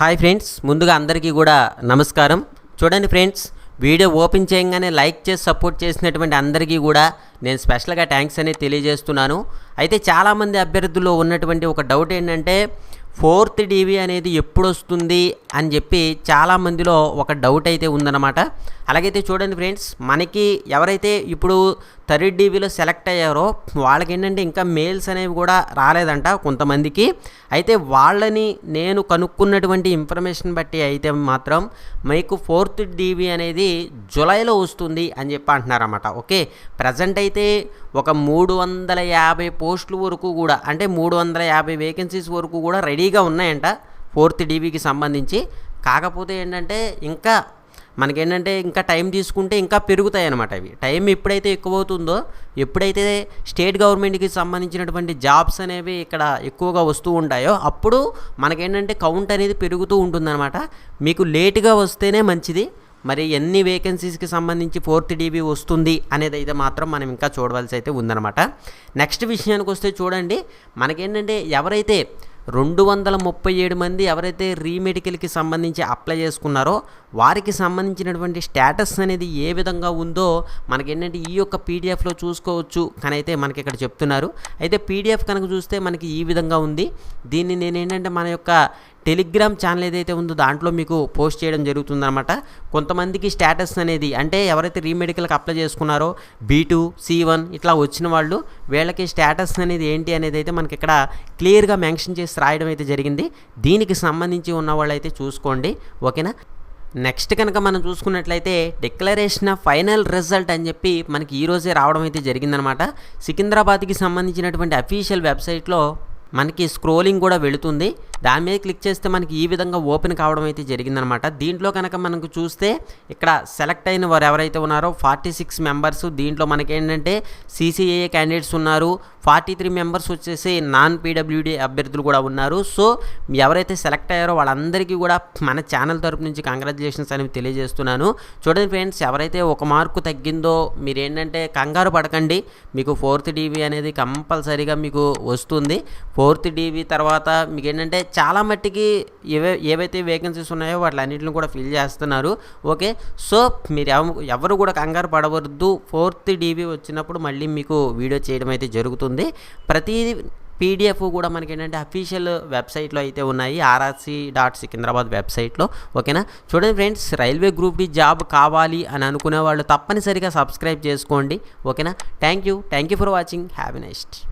Hi friends ముందుగా అందరికీ కూడా నమస్కారం. చూడండి ఫ్రెండ్స్ వీడియో ఓపెన్ చేయగానే లైక్ చేసి సపోర్ట్ చేసినటువంటి అందరికీ కూడా నేను స్పెషల్గా థ్యాంక్స్ అనేది తెలియజేస్తున్నాను. అయితే చాలామంది అభ్యర్థుల్లో ఉన్నటువంటి ఒక డౌట్ ఏంటంటే ఫోర్త్ డీవీ అనేది ఎప్పుడు వస్తుంది అని చెప్పి చాలామందిలో ఒక డౌట్ అయితే ఉందన్నమాట. అలాగైతే చూడండి ఫ్రెండ్స్ మనకి ఎవరైతే ఇప్పుడు థర్డ్ డీవీలో సెలెక్ట్ అయ్యారో వాళ్ళకి ఏంటంటే ఇంకా మెయిల్స్ అనేవి కూడా రాలేదంట కొంతమందికి. అయితే వాళ్ళని నేను కనుక్కున్నటువంటి ఇన్ఫర్మేషన్ బట్టి అయితే మాత్రం మీకు ఫోర్త్ డీవీ అనేది జూలైలో వస్తుంది అని చెప్పి అంటున్నారన్నమాట. ఓకే? ప్రజెంట్ అయితే ఒక మూడు వందల యాభై పోస్టుల వరకు కూడా అంటే మూడు వందల యాభై వేకెన్సీస్ వరకు కూడా రెడీగా ఉన్నాయంట ఫోర్త్ డీవీకి సంబంధించి. కాకపోతే ఏంటంటే ఇంకా మనకేంటంటే ఇంకా టైం తీసుకుంటే ఇంకా పెరుగుతాయి అనమాట అవి. టైం ఎప్పుడైతే ఎక్కువ అవుతుందో ఎప్పుడైతే స్టేట్ గవర్నమెంట్కి సంబంధించినటువంటి జాబ్స్ అనేవి ఇక్కడ ఎక్కువగా వస్తూ ఉంటాయో అప్పుడు మనకేంటంటే కౌంట్ అనేది పెరుగుతూ ఉంటుందన్నమాట. మీకు లేటుగా వస్తేనే మంచిది. మరి ఎన్ని వేకెన్సీస్కి సంబంధించి ఫోర్త్ డీబీ వస్తుంది అనేది అయితే మాత్రం మనం ఇంకా చూడవలసి అయితే ఉందన్నమాట. నెక్స్ట్ విషయానికి వస్తే చూడండి మనకేంటంటే ఎవరైతే రెండు వందల ముప్పై ఏడు మంది ఎవరైతే రీమెడికల్కి సంబంధించి అప్లై చేసుకున్నారో వారికి సంబంధించినటువంటి స్టేటస్ అనేది ఏ విధంగా ఉందో మనకి ఏంటంటే ఈ యొక్క పీడిఎఫ్లో చూసుకోవచ్చు కానీ అయితే మనకి ఇక్కడ చెప్తున్నారు. అయితే పీడిఎఫ్ కనుక చూస్తే మనకి ఈ విధంగా ఉంది. దీన్ని నేను ఏంటంటే మన యొక్క టెలిగ్రామ్ ఛానల్ ఏదైతే ఉందో దాంట్లో మీకు పోస్ట్ చేయడం జరుగుతుందన్నమాట. కొంతమందికి స్టేటస్ అనేది అంటే ఎవరైతే రీమెడికల్కి అప్లై చేసుకున్నారో బీ టూ సి వన్ ఇట్లా వచ్చిన వాళ్ళు వీళ్ళకి స్టేటస్ అనేది ఏంటి అనేది అయితే మనకి ఇక్కడ క్లియర్గా మెన్షన్ చేసి రాయడం అయితే జరిగింది. దీనికి సంబంధించి ఉన్న వాళ్ళు అయితే చూసుకోండి. ఓకేనా? నెక్స్ట్ కనుక మనం చూసుకున్నట్లయితే డిక్లరేషన్ ఆఫ్ ఫైనల్ రిజల్ట్ అని చెప్పి మనకి ఈరోజే రావడం అయితే జరిగిందనమాట సికింద్రాబాద్కి సంబంధించినటువంటి అఫీషియల్ వెబ్సైట్లో మనకి స్క్రోలింగ్ కూడా వెళుతుంది. దాని మీద క్లిక్ చేస్తే మనకి ఈ విధంగా ఓపెన్ కావడం అయితే జరిగిందనమాట. దీంట్లో కనుక మనకు చూస్తే ఇక్కడ సెలెక్ట్ అయిన వారు ఎవరైతే ఉన్నారో ఫార్టీ సిక్స్ మెంబర్స్. దీంట్లో మనకి ఏంటంటే క్యాండిడేట్స్ ఉన్నారు. ఫార్టీ త్రీ మెంబర్స్ వచ్చేసి నాన్ పీడబ్ల్యూడి అభ్యర్థులు కూడా ఉన్నారు. సో ఎవరైతే సెలెక్ట్ అయ్యారో వాళ్ళందరికీ కూడా మన ఛానల్ తరపు నుంచి కంగ్రాచులేషన్స్ అనేవి తెలియజేస్తున్నాను. చూడండి ఫ్రెండ్స్ ఎవరైతే ఒక మార్కు తగ్గిందో మీరు ఏంటంటే కంగారు పడకండి. మీకు ఫోర్త్ డీవీ అనేది కంపల్సరీగా మీకు వస్తుంది. ఫోర్త్ డీవీ తర్వాత మీకు ఏంటంటే చాలా మట్టికి ఏవే ఏవైతే వేకెన్సీస్ ఉన్నాయో వాటిలన్నింటిని కూడా ఫిల్ చేస్తున్నారు. ఓకే? సో మీరు ఎవరు కూడా కంగారు పడవద్దు. ఫోర్త్ డీవీ వచ్చినప్పుడు మళ్ళీ మీకు వీడియో చేయడం అయితే జరుగుతుంది. ప్రతి పీడిఎఫ్ కూడా మనకి ఏంటంటే అఫీషియల్ వెబ్సైట్లో అయితే ఉన్నాయి. ఆర్ఆర్సీ డాట్ సికింద్రాబాద్ వెబ్సైట్లో. ఓకేనా? చూడండి friends railway group D job కావాలి అని అనుకునే వాళ్ళు తప్పనిసరిగా సబ్స్క్రైబ్ చేసుకోండి. ఓకేనా? Thank you. Thank you for watching. Have next